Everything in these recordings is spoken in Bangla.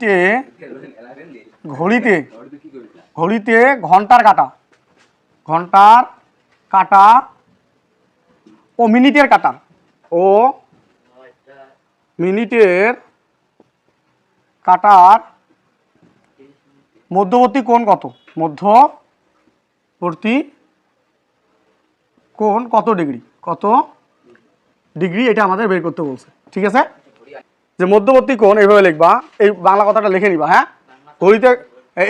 মিনিটে ঘড়িতে ঘড়িতে ঘণ্টার কাটা। ঘণ্টার কাটা ও মিনিটের কাটা। ও মিনিটের কাটার মধ্যবর্তী কোণ কত? মধ্যবর্তী কোণ কত ডিগ্রি? কত ডিগ্রি? এটা আমাদের বের করতে বলছে। ঠিক আছে? যে মধ্যবর্তী কোণ এইভাবে লিখবা। এই বাংলা কথাটা লিখে নিবা হ্যাঁ? ঘড়িতে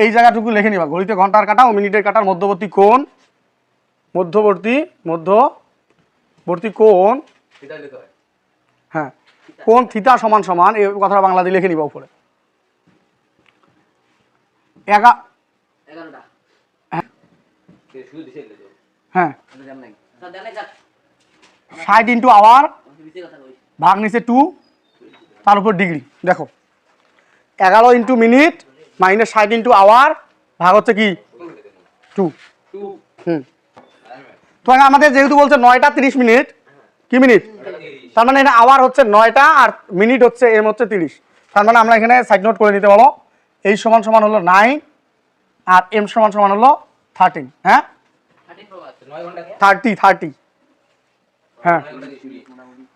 এই জায়গাটুকু লিখে নিবা। ঘড়িতে ঘণ্টার কাটা ও মিনিটের কাটার মধ্যবর্তী কোণ মধ্যবর্তী মধ্যবর্তী কোণ হ্যাঁ। কোণ থিতা সমান সমান এই কথাটা বাংলা দিয়ে লিখে নিবা উপরে। এগারোটা। হ্যাঁ। ষাট ইন্টু আওয়ার ভাগ নিচে টু তার উপর ডিগ্রি দেখো, এগারো ইন্টু মিনিট মাইনাস ষাট ইন্টু আওয়ার ভাগ হচ্ছে কি? টু হুম। তো আমাদের যেহেতু বলছে নয়টা তিরিশ মিনিট কি মিনিট তার মানে এটা আওয়ার হচ্ছে নয়টা আর মিনিট হচ্ছে এম হচ্ছে তিরিশ। তার মানে আমরা এখানে সাইড নোট করে নিতে পারো এই সমান সমান হলো নাইন আর এম সমান সমান হলো থার্টিন হ্যাঁ? থার্টি থার্টি হ্যাঁ।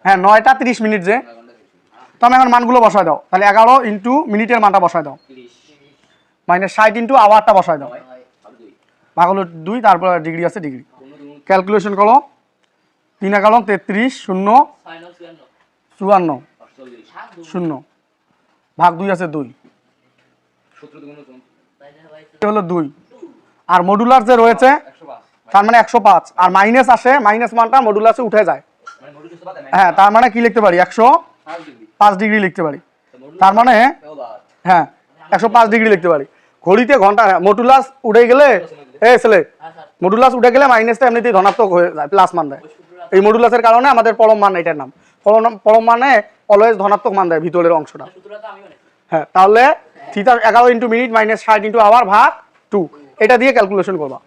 হ্যাঁ নয়টা তিরিশ মিনিট যে। তো আমি এখন মানগুলো বসায় দাও। তাহলে এগারো ইন্টু মিনিটের মানটা বসায় দাও। মাইনাস ষাট ইন্টু আওয়ারটা বসায় দাও। ভাগ হলো দুই। তারপর ডিগ্রি আছে ডিগ্রি। ক্যালকুলেশন করো। তিন এগারো তেত্রিশ শূন্য চুয়ান্ন। শূন্য। ভাগ দুই আছে দুই। হলো দুই। আর মডুলার যে রয়েছে তার মানে একশো পাঁচ। আর মাইনাস আসে মাইনাস মানটা মডুলাসে উঠে যায়। হ্যাঁ তার মানে কি লিখতে পারি? একশো পাঁচ ডিগ্রি লিখতে পারি। তার মানে হ্যাঁ একশো পাঁচ ডিগ্রি লিখতে পারি। ঘড়িতে ঘণ্টা হ্যাঁ, মডুলাস উঠে গেলে এ ছেলে হ্যাঁ মডুলাস উঠে গেলে মাইনাসটা এমনিতেই ধনাত্মক হয়ে যায় প্লাস মান দেয়। এই মডুলাসের কারণে আমাদের পরম মান এটার নাম। পরম পরম মানে অলওয়েজ ধনাত্মক মান দেয় ভিতরের অংশটা। হ্যাঁ তাহলে থিটা এগারো ইন্টু মিনিট মাইনাস ষাট ইন্টু আওয়ার ভাগ টু এটা দিয়ে ক্যালকুলেশন করবা।